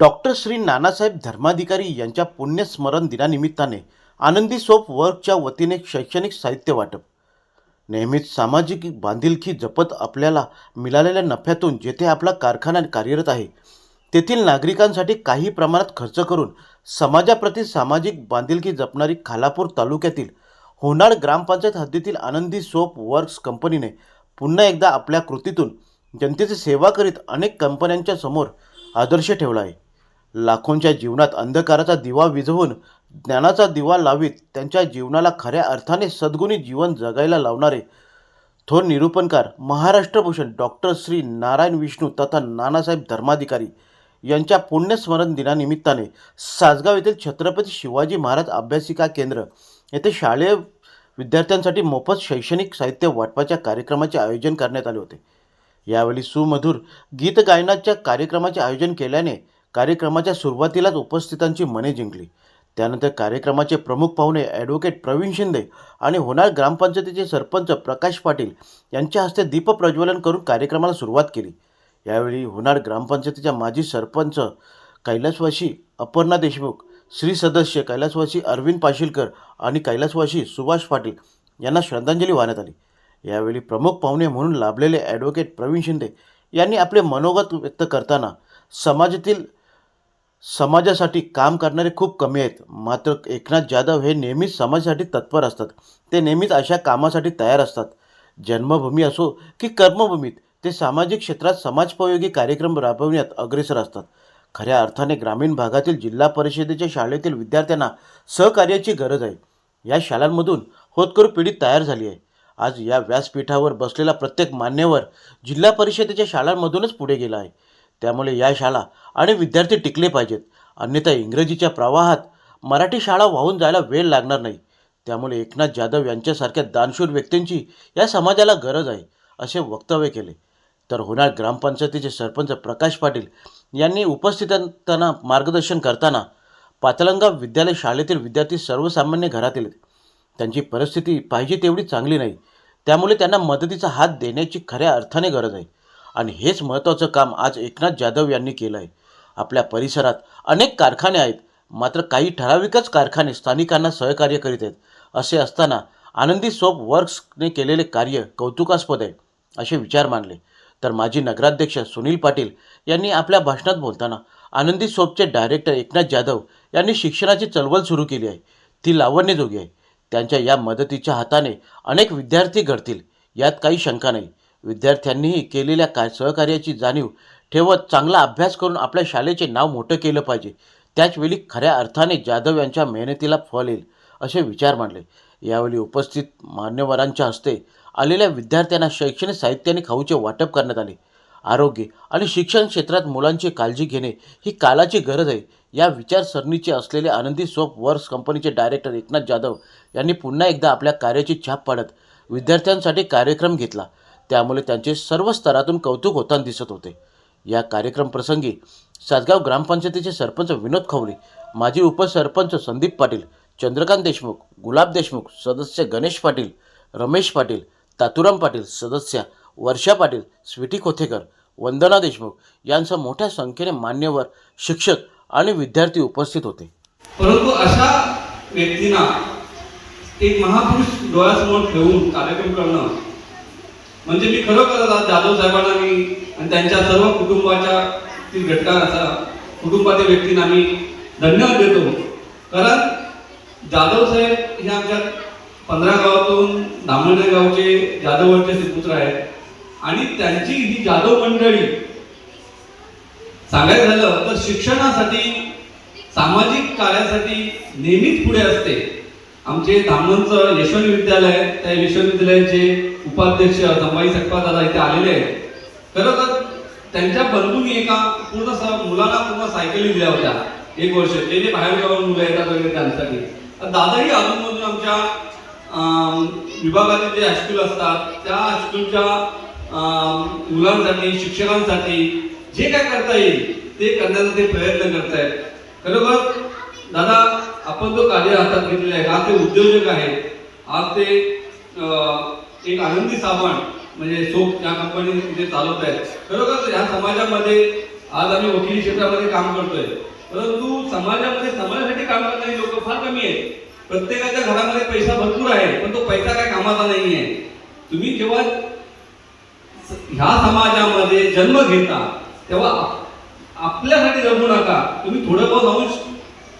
Doctor Shri Nanasaheb Dharmadhikari यांच्या पुण्यस्मरण दिनानिमित्ताने आनंदी soap वर्कच्या वतीने शैक्षणिक साहित्य वाटप. नेहमीच सामाजिक बांधिलकी जपत आपल्याला मिळालेल्या नफ्यातून जेथे आपला कारखाना कार्यरत आहे तेथील नागरिकांसाठी काही प्रमाणात खर्च करून समाजाप्रती सामाजिक बांधिलकी जपणारी खालापूर तालुक्यातील होनाड ग्रामपंचायत हद्दीतील आनंदी सोप वर्क्स कंपनीने पुन्हा एकदा आपल्या कृतीतून जनतेची सेवा करीत अनेक कंपन्यांच्या समोर आदर्श ठेवला आहे. लाखोंच्या जीवनात अंधकाराचा दिवा विझवून ज्ञानाचा दिवा लावीत त्यांच्या जीवनाला खऱ्या अर्थाने सद्गुणी जीवन जगायला लावणारे थोर निरूपणकार महाराष्ट्रभूषण डॉक्टर श्री नारायण विष्णू तथा नानासाहेब धर्माधिकारी यांच्या पुण्यस्मरण दिनानिमित्ताने सासगाव येथील छत्रपती शिवाजी महाराज अभ्यासिका केंद्र येथे शालेय विद्यार्थ्यांसाठी मोफत शैक्षणिक साहित्य वाटपाच्या कार्यक्रमाचे आयोजन करण्यात आले होते. यावेळी सुमधुर गीत गायनाच्या कार्यक्रमाचे आयोजन केल्याने कार्यक्रमाच्या सुरुवातीलाच उपस्थितांची मने जिंकली. त्यानंतर कार्यक्रमाचे प्रमुख पाहुणे ॲडव्होकेट प्रवीण शिंदे आणि होणार ग्रामपंचायतीचे सरपंच प्रकाश पाटील यांच्या हस्ते दीपप्रज्वलन करून कार्यक्रमाला सुरुवात केली. यावेळी होणार ग्रामपंचायतीच्या माजी सरपंच कैलासवासी अपर्णा देशमुख श्री सदस्य कैलासवासी अरविंद पाशीलकर आणि कैलासवासी सुभाष पाटील यांना श्रद्धांजली वाहण्यात आली. यावेळी प्रमुख पाहुणे म्हणून लाभलेले ॲडव्होकेट प्रवीण शिंदे यांनी आपले मनोगत व्यक्त करताना समाजातील समाजासाठी काम करणारे खूप कमी आहेत. मात्र एकनाथ जाधव हे नेहमीच समाजासाठी तत्पर असतात. ते नेहमीच अशा कामासाठी तयार असतात. जन्मभूमी असो की कर्मभूमीत ते सामाजिक क्षेत्रात समाजोपयोगी कार्यक्रम राबविण्यात अग्रेसर असतात. खऱ्या अर्थाने ग्रामीण भागातील जिल्हा परिषदेच्या शाळेतील विद्यार्थ्यांना सहकार्याची गरज आहे. या शाळांमधून होतकरू पिढी तयार झाली आहे. आज या व्यासपीठावर बसलेला प्रत्येक मान्यवर जिल्हा परिषदेच्या शाळांमधूनच पुढे गेला आहे. त्यामुळे या शाळा आणि विद्यार्थी टिकले पाहिजेत. अन्यथा इंग्रजीच्या प्रवाहात मराठी शाळा वाहून जायला वेळ लागणार नाही. त्यामुळे एकनाथ जाधव यांच्यासारख्या दानशूर व्यक्तींची या समाजाला गरज आहे असे वक्तव्य केले. तर होणार ग्रामपंचायतीचे सरपंच प्रकाश पाटील यांनी उपस्थितांना मार्गदर्शन करताना पातलंगा विद्यालय शाळेतील विद्यार्थी सर्वसामान्य घरातील त्यांची परिस्थिती पाहिजे तेवढी चांगली नाही. त्यामुळे त्यांना मदतीचा हात देण्याची खऱ्या अर्थाने गरज आहे. आणि हेच महत्त्वाचं काम आज एकनाथ जाधव यांनी केलं आहे आपल्या परिसरात अनेक कारखाने आहेत मात्र काही ठराविकच कारखाने स्थानिकांना सहकार्य करीत आहेत. असे असताना आनंदी सोप वर्क्सने केलेले कार्य कौतुकास्पद आहे असे विचार मांडले. तर माजी नगराध्यक्ष सुनील पाटील यांनी आपल्या भाषणात बोलताना आनंदी सोपचे डायरेक्टर एकनाथ जाधव यांनी शिक्षणाची चळवळ सुरू केली आहे. ती लावण्यजोगी आहे. त्यांच्या या मदतीच्या हाताने अनेक विद्यार्थी घडतील यात काही शंका नाही. विद्यार्थ्यांनीही केलेल्या काय सहकार्याची जाणीव ठेवत चांगला अभ्यास करून आपल्या शाळेचे नाव मोठं केलं पाहिजे. त्याचवेळी खऱ्या अर्थाने जाधव यांच्या मेहनतीला फळ येईल असे विचार मांडले. यावेळी उपस्थित मान्यवरांच्या हस्ते आलेल्या विद्यार्थ्यांना शैक्षणिक साहित्याने खाऊचे वाटप करण्यात आले. आरोग्य आणि शिक्षण क्षेत्रात मुलांची काळजी घेणे ही कालाची गरज आहे. या विचारसरणीचे असलेले Anandi soap works company director Eknath Jadhav यांनी पुन्हा एकदा आपल्या कार्याची छाप पाडत विद्यार्थ्यांसाठी कार्यक्रम घेतला. त्यामुळे त्यांचे सर्व स्तरातून कौतुक होताना दिसत होते. या कार्यक्रम प्रसंगी सासगाव ग्रामपंचायतीचे सरपंच विनोद खवले माजी उपसरपंच संदीप पाटील चंद्रकांत देशमुख गुलाब देशमुख सदस्य गणेश पाटील रमेश पाटील तातुराम पाटील सदस्य वर्षा पाटील स्वीटी खोथेकर वंदना देशमुख यांसह मोठ्या संख्येने मान्यवर शिक्षक आणि विद्यार्थी उपस्थित होते. परंतु अशा व्यक्तींना एक महापुरुष डोळ्यासमोर ठेवून कार्यक्रम करणं म्हणजे मी खरोखरच आज जाधव साहेबांना मी आणि त्यांच्या सर्व कुटुंबाच्या तील घटकांचा कुटुंबातील व्यक्तींना मी धन्यवाद देतो. कारण जाधव साहेब हे आमच्या पंधरा गावातून दामोदर गावचे जाधववरचे पुत्र आहेत. आणि त्यांची ही जाधव मंडळी सांगायचं झालं तर शिक्षणासाठी सामाजिक कार्यासाठी नेहमीच पुढे असते. आमचे धामणचं यशवंत विद्यालय त्या विश्वविद्यालयाचे उपाध्यक्ष जमाई सकपा दादा इथे आलेले आहेत. खरं तर त्यांच्या बंधूंनी एका पूर्ण मुलांना पूर्ण सायकली दिल्या होत्या. एक वर्ष. जे जे बाहेर गावाहून मुलं येतात वगैरे त्यांच्यासाठी तर दादाही अजूनमधून आमच्या विभागाचे विभागातील जे हायस्कूल असतात त्या हायस्कूलच्या मुलांसाठी शिक्षकांसाठी जे काय करता येईल ते करण्याचा ते प्रयत्न करतायत. खरोखर दादा आपण जो कार्य हातात घेतलेला आहे आज ते उद्योजक आहेत आज ते एक आनंदी साबण म्हणजे सोप या कंपनी जे चालवत आहेत. खरोखर या समाजामध्ये आज आम्ही वकिली क्षेत्रामध्ये काम करतोय. परंतु समाजामध्ये समाजासाठी काम करणारी लोक फार कमी आहेत. प्रत्येकाच्या घरामध्ये पैसा भरपूर आहे पण तो पैसा काय कामाचा नाही आहे तुम्ही जेव्हा ह्या समाजामध्ये जन्म घेता तेव्हा आपल्यासाठी जगू नका. तुम्ही थोडं बहुत अंश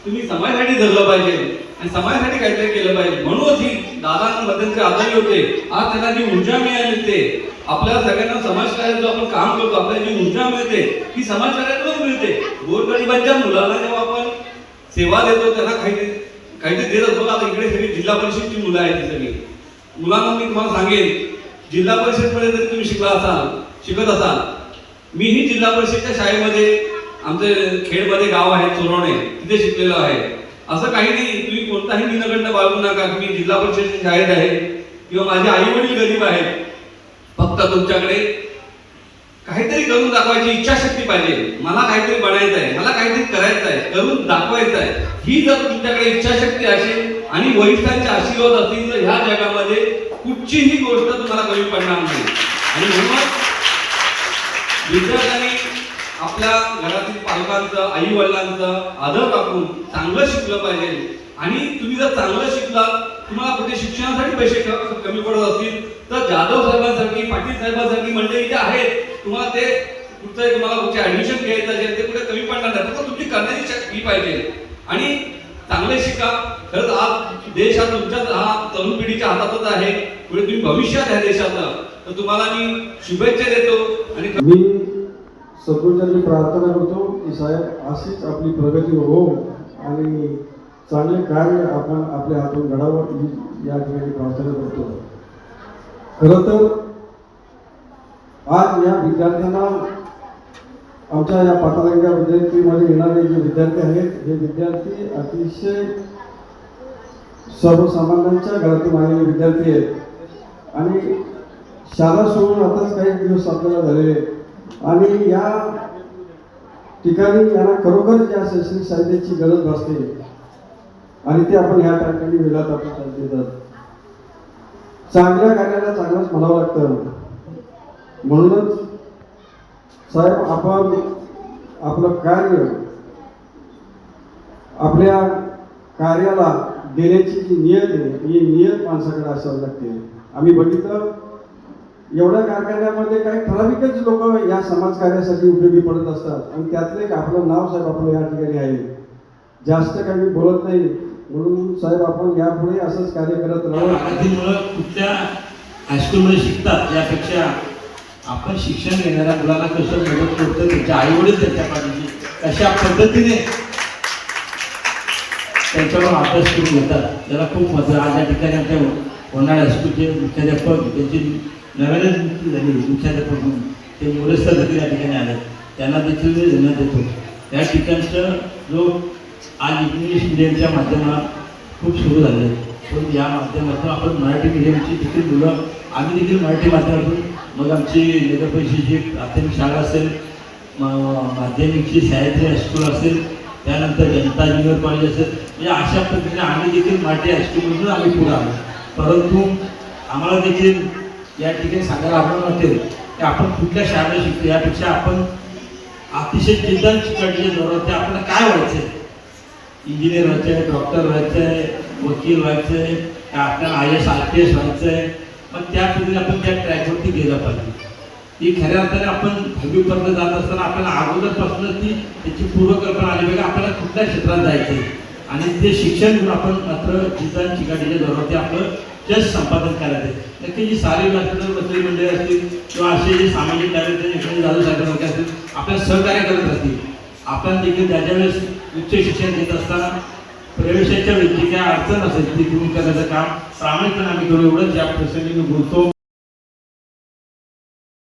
तुम्ही समाजासाठी धरलं पाहिजे आणि समाजासाठी काहीतरी केलं पाहिजे. म्हणूनच ही दादा मध्यंतरी आजारी होते. आज त्यांना जी ऊर्जा मिळाली ते आपल्या सगळ्यांना समाजकार्याचं आपण काम करतो आपल्याला जी ऊर्जा मिळते ती समाजकार्यातूनच मिळते. गोरगरिबांच्या मुलांना जेव्हा आपण सेवा देतो त्यांना काहीतरी काहीतरी देत असतो. आता इकडे सगळी जिल्हा परिषदची मुलं आहेत सगळी. मुलांना मी तुम्हाला सांगेन जिल्हा परिषदमध्ये जरी तुम्ही शिकला असाल शिकत असाल मीही जिल्हा परिषदच्या शाळेमध्ये आमचे खेडमध्ये गाव आहे चोरवणे तिथे शिकलेलो आहे. असं काही नाही तुम्ही कोणताही निनगंड बाळगू नका. की मी जिल्हा परिषदेच्या शाळेत आहे. किंवा माझे आई वडील गरीब आहेत. फक्त तुमच्याकडे काहीतरी करून दाखवायची इच्छाशक्ती पाहिजे. मला काहीतरी बनायचं आहे मला काहीतरी करायचं आहे करून दाखवायचं आहे. ही जर तुमच्याकडे इच्छाशक्ती असेल आणि वरिष्ठांचे आशीर्वाद असतील तर ह्या जगामध्ये कुठचीही गोष्ट तुम्हाला कमी पडणार नाही. आणि म्हणून विद्यार्थ्यांना आपल्या घरातील पालकांचं आई वडिलांचं आदर राखून चांगलं शिकलं पाहिजे. आणि तुम्ही जर चांगलं शिकलात तुम्हाला कुठे शिक्षणासाठी पैसे कमी पडत असतील. तर जाधव साहेबांसारखी पाटील साहेबांसारखी मंडळी जे आहेत. तुम्हाला ते कुठचं तुम्हाला कुठे ऍडमिशन घ्यायचं असेल ते कुठे कमी पडणार नाही. तर तुमची करण्याची शक्ती ही पाहिजे. आणि चांगले शिका. खरंच आज देश हा तुमच्या हा तरुण पिढीच्या हातातच आहे. पुढे तुम्ही भविष्यात आहे देशाचं तर तुम्हाला मी शुभेच्छा देतो. आणि मी प्रार्थना करतो की साहेब अशीच आपली प्रगती हो आणि चांगले कार्य आपण आपल्या हातून घडावं ही या ठिकाणी प्रार्थना करतो खरं तर आज या विद्यार्थ्यांना आमच्या या पाताळंगा विद्यार्थीमध्ये येणारे जे विद्यार्थी आहेत हे विद्यार्थी अतिशय सर्वसामान्यांच्या घरातून आलेले विद्यार्थी आहेत आणि शाळा सोडून आताच काही दिवस आपल्याला झालेले आहेत. आणि या ठिकाणी यांना खरोखर या शैक्षणिक साहित्याची गरज भासते आणि ते आपण ह्या ठिकाणी वेळात आपण चालते देतात. चांगल्या कार्याला चांगलंच म्हणावं लागतं. म्हणूनच साहेब आपण आपलं कार्य आपल्या कार्याला देण्याची जी नियत आहे ही नियत माणसाकडे असावी लागते. आम्ही बघितलं एवढ्या कारखान्यामध्ये काही ठराविकच लोक या समाजकार्यासाठी उपयोगी पडत असतात. आणि त्यातलं एक आपलं नाव साहेब आपलं या ठिकाणी आहे. जास्त काही मी बोलत नाही. म्हणून साहेब आपण यापुढे असंच कार्य करत राहू. आधी मुलं कुठल्या हायस्कूलमध्ये शिकतात यापेक्षा आपण शिक्षण घेणाऱ्या मुलाला कसं मदत करतो त्यांच्या आईवडील त्यांच्या पाठीशी कशा पद्धतीने त्यांच्यावर अभ्यास करून घेतात त्याला खूप मजा आज या ठिकाणी आमच्या होणार हायस्कूलचे मुख्याध्यापक त्यांची नव्यानेच मुक्ती झाली मुख्याध्यापक ते मोरेस्तर देखील या ठिकाणी आले. त्यांना देखील मी धन्यवाद देतो. या ठिकाणचं जो आज इंग्लिश मिडियमच्या माध्यमात खूप सुरू झाले पण या माध्यमातून आपण मराठी मिडियमची देखील मुलं आम्ही देखील मराठी माध्यमातून मग आमची नगरपरिषदेची प्राथमिक शाळा असेल माध्यमिकची सह्याद्री हायस्कूल असेल त्यानंतर जनता ज्युनियर कॉलेज असेल म्हणजे अशा पद्धतीने आम्ही देखील मराठी हायस्कूलमधून आम्ही पुढे आलो. परंतु आम्हाला देखील या ठिकाणी सांगायला आवडलं नसेल की आपण कुठल्या शाळेला शिकतो यापेक्षा आपण अतिशय चिंतन चिकटले जोरात ते आपल्याला काय व्हायचं इंजिनियर व्हायचं आहे डॉक्टर व्हायचं आहे वकील व्हायचं आहे का आपल्याला I S R P S व्हायचं आहे मग त्या पद्धतीने आपण त्या ट्रॅकवरती गेलं पाहिजे. ही खऱ्या अर्थाने आपण दहावीपर्यंत जात असताना आपल्याला अगोदरपासून ती त्याची पूर्वकल्पना आली पाहिजे आपल्याला कुठल्या क्षेत्रात जायचं आहे आणि ते शिक्षण घेऊन आपण मात्र जिद्दान चिकाटीच्या ते आपलं तेच संपादन करायचं नक्की जी सारी व्यासपीठावर मंत्री मंडळी असतील किंवा असे जे सामाजिक कार्यकर्ते यशवंत जाधव साहेबांसारखे असतील आपल्याला सहकार्य करत असतील. आपण देखील त्याच्या वेळेस उच्च शिक्षण घेत असताना प्रवेशाच्या वेळी जी काय अडचण असेल ती दूर करण्याचं काम प्रामाणिकपणे आम्ही करू. एवढंच या प्रसंगी मी बोलतो.